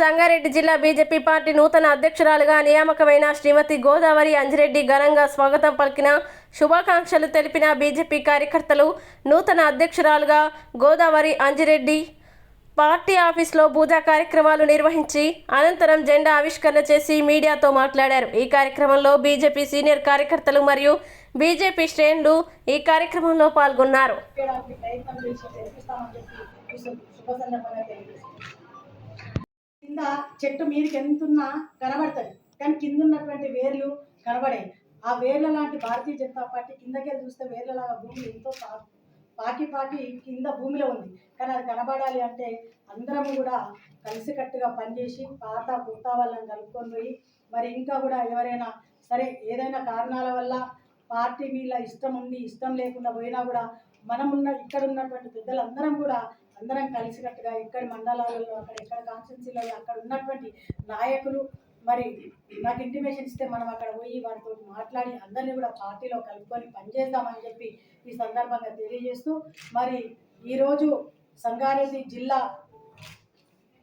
సంగారెడ్డి జిల్లా BJP party నూతన అధ్యక్షురాలుగా నియామకమైన శ్రీమతి గోదావరి అంజిరెడ్డి ఘనంగా స్వాగతం పలికిన శుభాకాంక్షలు తెలిపిన బీజేపీ కార్యకర్తలు నూతన అధ్యక్షురాలుగా గోదావరి అంజిరెడ్డి పార్టీ ఆఫీస్లో పూజా కార్యక్రమాలు నిర్వహించి అనంతరం జెండా ఆవిష్కరణ చేసి మీడియాతో మాట్లాడారు. ఈ కార్యక్రమంలో బీజేపీ సీనియర్ కార్యకర్తలు మరియు బీజేపీ శ్రేణులు ఈ కార్యక్రమంలో పాల్గొన్నారు. కింద చెట్టు మీదకి ఎంతున్నా కనబడుతుంది. కానీ కింద ఉన్నటువంటి వేర్లు కనబడాయి. ఆ వేర్ల లాంటి భారతీయ జనతా పార్టీ కిందకే చూస్తే వేర్లలాగా భూమి ఎంతో పాకి పాకి కింద భూమిలో ఉంది. కానీ అది కనబడాలి అంటే అందరం కూడా కలిసికట్టుగా పనిచేసి పాత కొత్త వాళ్ళని కలుపుకొని పోయి మరి ఇంకా కూడా ఎవరైనా సరే ఏదైనా కారణాల వల్ల పార్టీ మీద ఇష్టం ఉండి ఇష్టం లేకుండా పోయినా కూడా మనం ఉన్న ఇక్కడ ఉన్నటువంటి పెద్దలందరం కూడా అందరం కలిసికట్టుగా ఎక్కడ మండలాలలో అక్కడ ఎక్కడ కాన్స్టిట్యున్సీలలో అక్కడ ఉన్నటువంటి నాయకులు మరి నాకు ఇంటిమేషన్ ఇస్తే మనం అక్కడ పోయి వారితో మాట్లాడి అందరినీ కూడా పార్టీలో కలుపుకొని పనిచేద్దామని చెప్పి ఈ సందర్భంగా తెలియజేస్తూ మరి ఈరోజు సంగారెడ్డి జిల్లా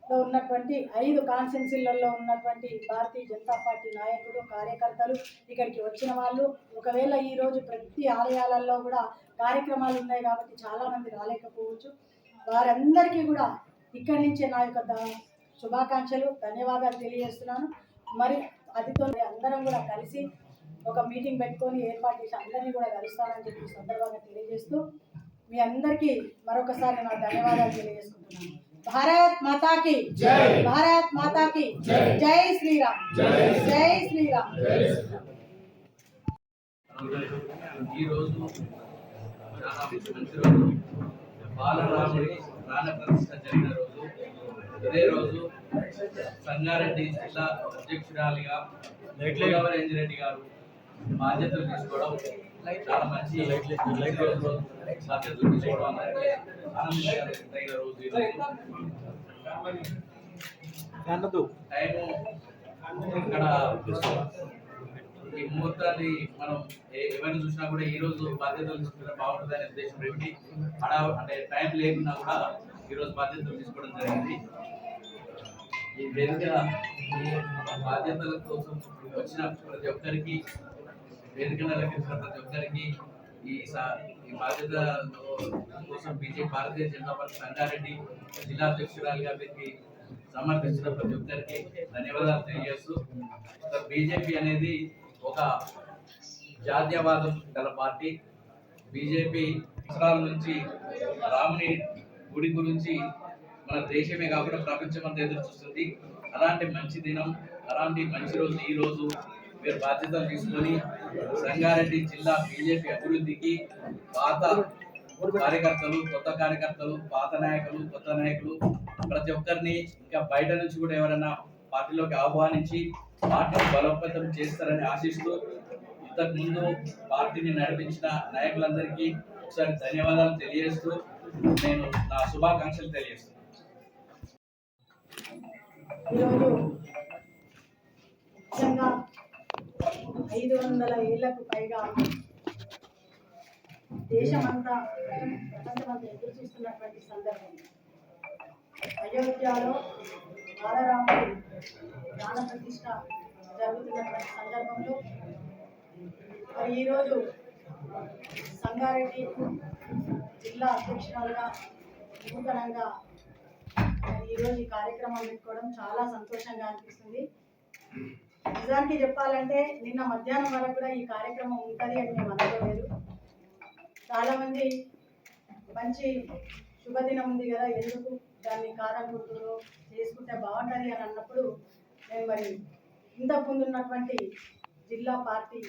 లో ఉన్నటువంటి ఐదు కాన్స్టిట్యున్సీలలో ఉన్నటువంటి భారతీయ జనతా పార్టీ నాయకులు కార్యకర్తలు ఇక్కడికి వచ్చిన వాళ్ళు. ఒకవేళ ఈరోజు ప్రతి ఆలయాలలో కూడా కార్యక్రమాలు ఉన్నాయి కాబట్టి చాలామంది రాలేకపోవచ్చు. వారందరికీ కూడా ఇక్కడి నుంచే నా యొక్క శుభాకాంక్షలు ధన్యవాదాలు తెలియజేస్తున్నాను. మరి అదితో అందరం కూడా కలిసి ఒక మీటింగ్ పెట్టుకొని ఏర్పాటు చేసి అందరినీ కూడా కలుస్తానని చెప్పి సందర్భంగా తెలియజేస్తూ మీ అందరికీ మరొకసారి నా ధన్యవాదాలు తెలియజేసుకుంటున్నాను. భారత్ మాతాకి భారత్ మాతాకి జై. శ్రీరామ్. జై. శ్రీరామ్. ఈరోజు చాలా మంచి రోజు బాలరాముడి ప్రాణ ప్రతిష్ట జరిగిన రోజు ఇదే రోజు సంగారెడ్డి జిల్లా అధ్యక్షురాలిగా గోదావరి రెడ్డి గారు బాధ్యతలు తీసుకోవడం చాలా మంచి. బాధ్యతలు తీసుకోవడం ఆనందించదగిన రోజు టైము ఇక్కడ ఈ ముహూర్తాన్ని మనం ఏ- ఎవరిని చూసినా కూడా ఈ రోజు బాధ్యతలు తీసుకుంటే బాగుంటుంది అనే ఉద్దేశం ఏమిటి? హడా అంటే టైం లేకున్నా కూడా ఈరోజు బాధ్యతలు తీసుకోవడం జరిగింది. ఈ వేదిక బాధ్యతల కోసం వచ్చిన ప్రతి ఒక్కరికి వేదికను అలంకరించిన ప్రతి ఒక్కరికి ఈ ఈ బాధ్యత కోసం బీజేపీ భారతీయ జనతా పార్టీ సంగారెడ్డి జిల్లా అధ్యక్షురాలు గారికి సమర్పించిన ప్రతి ఒక్కరికి ధన్యవాదాలు తెలియజేస్తూ బీజేపీ అనేది ఒక జాతీయవాదం గల పార్టీ. బీజేపీ సంవత్సరాల నుంచి రాముని గుడి గురించి మన దేశమే కాకుండా ప్రపంచం అంతా ఎదురు చూస్తుంది. అలాంటి మంచి దినం అలాంటి మంచి రోజు ఈ రోజు మీరు బాధ్యతలు తీసుకొని సంగారెడ్డి జిల్లా బీజేపీ అభివృద్ధికి పాత కార్యకర్తలు కొత్త కార్యకర్తలు పాత నాయకులు కొత్త నాయకులు ప్రతి ఒక్కరిని ఇంకా బయట నుంచి కూడా ఎవరైనా పార్టీలోకి ఆహ్వానించి పార్టీని బలోపేతం చేస్తారని ఆశిస్తూ ఇంతకుముందు పార్టీని నడిపించిన నాయకులందరికీ ఒకసారి ధన్యవాదాలు తెలియజేస్తూ నేను నా శుభాకాంక్షలు తెలియజేస్తున్నాను. ఐదు వందల ఏళ్ళకు పైగా దేశమంతా ప్రపంచమంతా ఎదురు చూస్తున్నటువంటి సందర్భం. అయోధ్యలో బాలరాముడి ప్రాణ ప్రతిష్ట జరుగుతున్నటువంటి సందర్భంలో మరి ఈరోజు సంగారెడ్డి జిల్లా అధ్యక్షురాలుగా నూతనంగా ఈరోజు ఈ కార్యక్రమం పెట్టుకోవడం చాలా సంతోషంగా అనిపిస్తుంది. నిజానికి చెప్పాలంటే నిన్న మధ్యాహ్నం వరకు కూడా ఈ కార్యక్రమం ఉంటుంది అని మేము అనుకోలేదు. చాలామంది మంచి శుభదినం ఉంది కదా ఎందుకు దాన్ని కారం గుర్తులు చేసుకుంటే బాగుంటుంది అని అన్నప్పుడు నేను మరి ఇంతకు ముందు ఉన్నటువంటి జిల్లా పార్టీ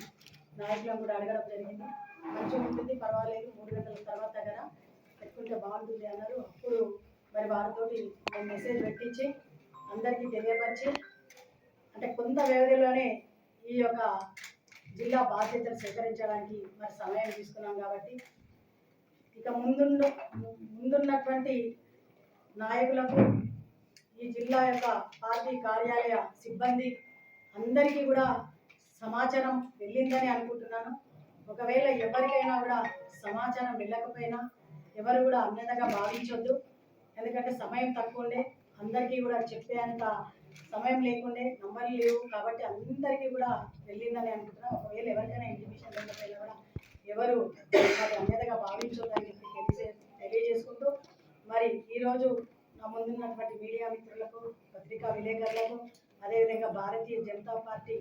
నాయకులను కూడా అడగడం జరిగింది. మంచిగా ఉంటుంది పర్వాలేదు మూడు గంటల తర్వాత కదా పెట్టుకుంటే బాగుంటుంది అన్నారు. అప్పుడు మరి వారితోటి నేను మెసేజ్ పెట్టించి అందరికీ తెలియపరిచి అంటే కొంత వ్యవధిలోనే ఈ యొక్క జిల్లా బాధ్యతలు స్వీకరించడానికి మరి సమయం తీసుకున్నాం కాబట్టి ఇక ముందున్న ముందున్నటువంటి నాయకులకు ఈ జిల్లా యొక్క పార్టీ కార్యాలయ సిబ్బంది అందరికీ కూడా సమాచారం వెళ్ళిందని అనుకుంటున్నాను. ఒకవేళ ఎవరికైనా కూడా సమాచారం వెళ్ళకపోయినా ఎవరు కూడా అన్యతగా భావించొద్దు. ఎందుకంటే సమయం తక్కువ ఉండే అందరికీ కూడా చెప్పేంత సమయం లేకుండే నంబర్లు లేవు కాబట్టి అందరికీ కూడా వెళ్ళిందని అనుకుంటున్నాను. ఒకవేళ ఎవరికైనా ఇంటిమేషన్ లేకపోయినా కూడా ఎవరు మరి అన్యతగా భావించొద్దని తెలిసే తెలియజేసుకుంటూ మరి ఈరోజు నా ముందున్నటువంటి మీడియా మిత్రులకు పత్రికా విలేకరులకు అదేవిధంగా భారతీయ జనతా పార్టీ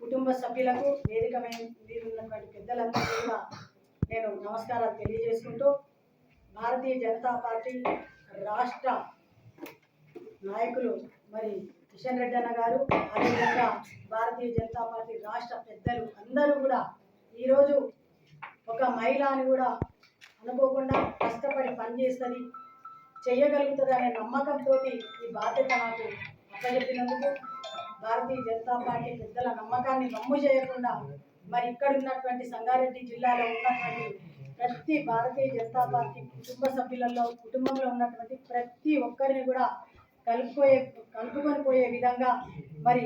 కుటుంబ సభ్యులకు వేదిక మీరున్నటువంటి ఉన్నటువంటి పెద్దలందరికీ కూడా నేను నమస్కారాలు తెలియజేసుకుంటూ భారతీయ జనతా పార్టీ రాష్ట్ర నాయకులు మరి కిషన్ రెడ్డి అన్న గారు అదేవిధంగా భారతీయ జనతా పార్టీ రాష్ట్ర పెద్దలు అందరూ కూడా ఈరోజు ఒక మహిళ అని కూడా అనుకోకుండా కష్టపడి పనిచేస్తుంది చేయగలుగుతుంది అనే నమ్మకంతో ఈ బాధ్యత నాకు అప్పచెప్పినందుకు భారతీయ జనతా పార్టీ పెద్దల నమ్మకాన్ని నమ్ము చేయకుండా మరి ఇక్కడ ఉన్నటువంటి సంగారెడ్డి జిల్లాలో ఉన్నటువంటి ప్రతి భారతీయ జనతా పార్టీ కుటుంబ సభ్యులలో కుటుంబంలో ఉన్నటువంటి ప్రతి ఒక్కరిని కూడా కలుపుకోయే కలుపుకొని పోయే విధంగా మరి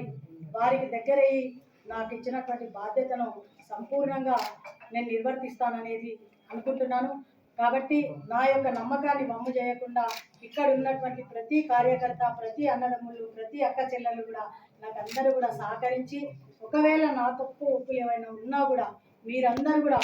వారికి దగ్గరయ్యి నాకు ఇచ్చినటువంటి బాధ్యతను సంపూర్ణంగా నేను నిర్వర్తిస్తాననేది అనుకుంటున్నాను. కాబట్టి నా యొక్క నమ్మకాన్ని వమ్ము చేయకుండా ఇక్కడ ఉన్నటువంటి ప్రతి కార్యకర్త ప్రతి అన్నదమ్ములు ప్రతి అక్క చెల్లెలు కూడా నాకు అందరూ కూడా సహకరించి ఒకవేళ నా తప్పు ఒప్పులు ఏమైనా ఉన్నా కూడా మీరందరూ కూడా